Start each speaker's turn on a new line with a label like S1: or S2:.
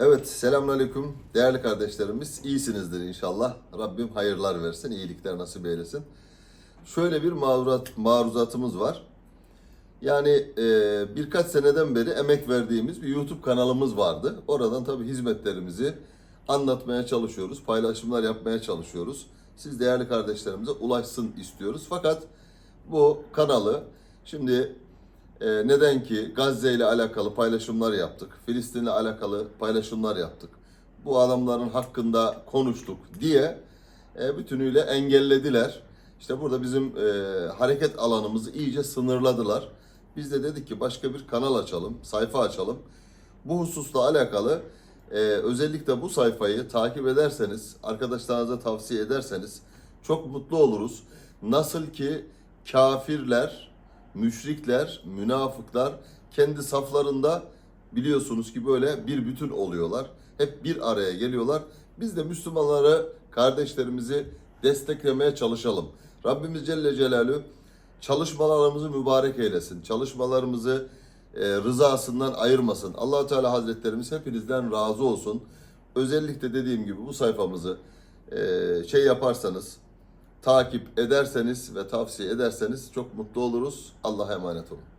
S1: Evet, selamünaleyküm değerli kardeşlerimiz. İyisinizdir inşallah. Rabbim hayırlar versin, iyilikler nasip eylesin. Şöyle bir marurat, maruzatımız var. Yani e, birkaç seneden beri emek verdiğimiz bir YouTube kanalımız vardı. Oradan tabii hizmetlerimizi anlatmaya çalışıyoruz, paylaşımlar yapmaya çalışıyoruz. Siz değerli kardeşlerimize ulaşsın istiyoruz. Fakat bu kanalı şimdi e, neden ki Gazze ile alakalı paylaşımlar yaptık, Filistin ile alakalı paylaşımlar yaptık. Bu adamların hakkında konuştuk diye e, bütünüyle engellediler. İşte burada bizim e, hareket alanımızı iyice sınırladılar. Biz de dedik ki başka bir kanal açalım, sayfa açalım. Bu hususla alakalı e, özellikle bu sayfayı takip ederseniz, arkadaşlarınıza tavsiye ederseniz çok mutlu oluruz. Nasıl ki kafirler, müşrikler, münafıklar kendi saflarında biliyorsunuz ki böyle bir bütün oluyorlar. Hep bir araya geliyorlar. Biz de Müslümanları, kardeşlerimizi desteklemeye çalışalım. Rabbimiz Celle Celaluhu çalışmalarımızı mübarek eylesin. Çalışmalarımızı e, rızasından ayırmasın. allah Teala Hazretlerimiz hepinizden razı olsun. Özellikle dediğim gibi bu sayfamızı e, şey yaparsanız, takip ederseniz ve tavsiye ederseniz çok mutlu oluruz. Allah'a emanet olun.